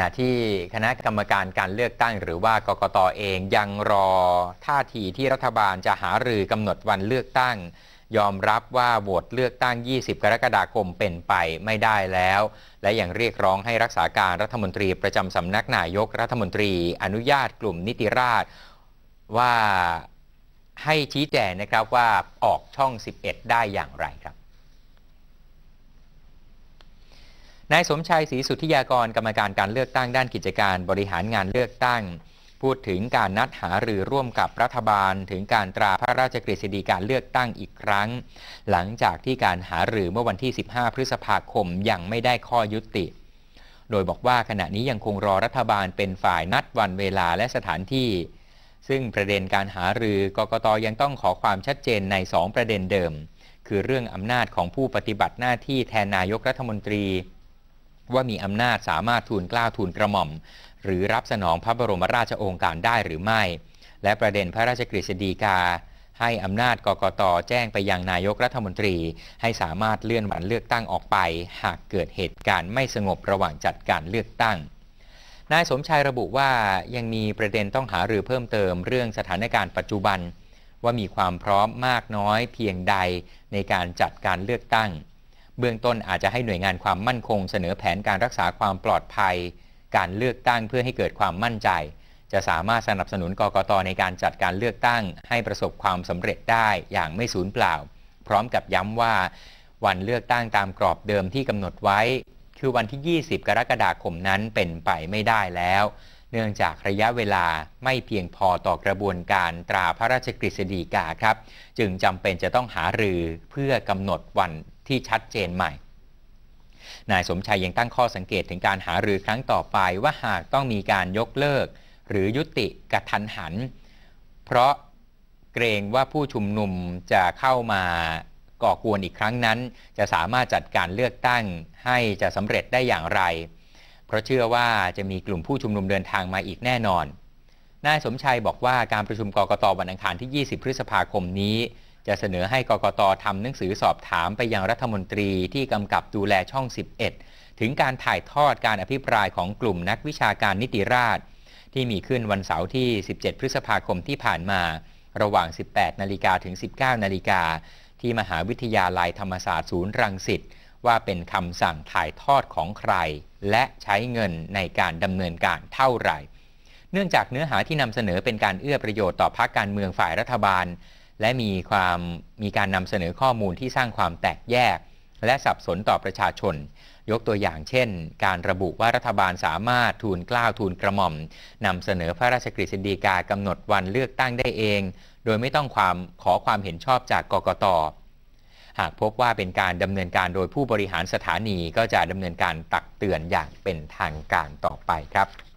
ณะที่คณะกรรมการการเลือกตั้งหรือว่ากกตเองยังรอท่าทีที่รัฐบาลจะหารือกำหนดวันเลือกตั้ง ยอมรับว่าโหวตเลือกตั้ง 20 กรกฎาคมเป็นไปไม่ได้แล้ว และยังเรียกร้องให้รักษาการรัฐมนตรีประจำสำนักนายกรัฐมนตรี อนุญาตกลุ่มนิติราษฎร์ว่าให้ชี้แจงนะครับว่าออกช่อง 11 ได้อย่างไรครับ นายสมชัยศรีสุทธิยากรกรรมการการเลือกตั้งด้านกิจการบริหารงานเลือกตั้ง พูดถึงการนัดหารือร่วมกับรัฐบาล ถึงการตราพระราชกฤษฎีการเลือกตั้งอีกครั้ง หลังจากที่การหารือเมื่อวันที่ 15 พฤษภาคมยังไม่ได้ข้อยุติ โดยบอกว่าขณะนี้ยังคงรอรัฐบาลเป็นฝ่ายนัดวันเวลาและสถานที่ ซึ่งประเด็นการหารือกกตยังต้องขอความชัดเจนใน 2 ประเด็นเดิม คือเรื่องอำนาจของผู้ปฏิบัติหน้าที่แทนนายกรัฐมนตรี ว่ามีอำนาจสามารถทูลกล้าทูลกระหม่อม หรือรับสนองพระบรมราชโองการได้หรือไม่ และประเด็นพระราชกฤษฎีกา ให้อำนาจกกตแจ้งไปยังนายกรัฐมนตรี ให้สามารถเลื่อนวันเลือกตั้งออกไป หากเกิดเหตุการณ์ไม่สงบระหว่างจัดการเลือกตั้งนายสมชายระบุว่ายังมีประเด็นต้องหารือเพิ่มเติมเรื่องสถานการณ์ปัจจุบัน ว่ามีความพร้อมมากน้อยเพียงใดในการจัดการเลือกตั้ง เบื้องต้นอาจจะให้หน่วยงานความมั่นคง เสนอแผนการรักษาความปลอดภัย การเลือกตั้งเพื่อให้เกิดความมั่นใจ จะสามารถสนับสนุนกกตในการจัดการเลือกตั้ง ให้ประสบความสำเร็จได้อย่างไม่สูญเปล่า พร้อมกับย้ำว่า วันเลือกตั้งตามกรอบเดิมที่กำหนดไว้ คือวันที่ 20 กรกฎาคมนั้นเป็นไปไม่ได้แล้ว เนื่องจากระยะเวลาไม่เพียงพอต่อกระบวนการตราพระราชกฤษฎีกาครับ จึงจำเป็นจะต้องหารือเพื่อกำหนดวัน ที่ชัดเจนใหม่ นายสมชัยยังตั้งข้อสังเกตถึงการหารือครั้งต่อไปว่าหากต้องมีการยกเลิก หรือยุติกระทันหัน เพราะเกรงว่าผู้ชุมนุมจะเข้ามาก่อกวนอีกครั้งนั้น จะสามารถจัดการเลือกตั้งให้จะสำเร็จได้อย่างไร เพราะเชื่อว่าจะมีกลุ่มผู้ชุมนุมเดินทางมาอีกแน่นอนนายสมชัยบอกว่าการประชุมกกตวันอังคารที่ 20 พฤษภาคมนี้ จะเสนอให้กกตทำหนังสือสอบถามไปยังรัฐมนตรีที่กำกับดูแลช่อง 11 ถึงการถ่ายทอดการอภิปรายของกลุ่มนักวิชาการนิติราษฎร์ที่มีขึ้นวันเสาร์ที่ 17 พฤษภาคมที่ผ่านมา ระหว่าง 18 นาฬิกาถึง 19 นาฬิกา ที่มหาวิทยาลัยธรรมศาสตร์ศูนย์รังสิตว่าเป็นคำสั่งถ่ายทอดของใคร และใช้เงินในการดำเนินการเท่าไหร่ เนื่องจากเนื้อหาที่นำเสนอเป็นการเอื้อประโยชน์ต่อพรรคการเมืองฝ่ายรัฐบาล และมีความมีการนำเสนอข้อมูลที่สร้างความแตกแยก และสับสนต่อประชาชน ยกตัวอย่างเช่น การระบุว่ารัฐบาลสามารถทูลกล้าวทูลกระหม่อมนำเสนอพระราชกฤษฎีกากำหนดวันเลือกตั้งได้เอง โดยไม่ต้องความขอความเห็นชอบจากกกตหากพบว่าเป็นการดำเนินการโดยผู้บริหารสถานีก็จะดำเนินการตักเตือนอย่างเป็นทางการต่อไปครับ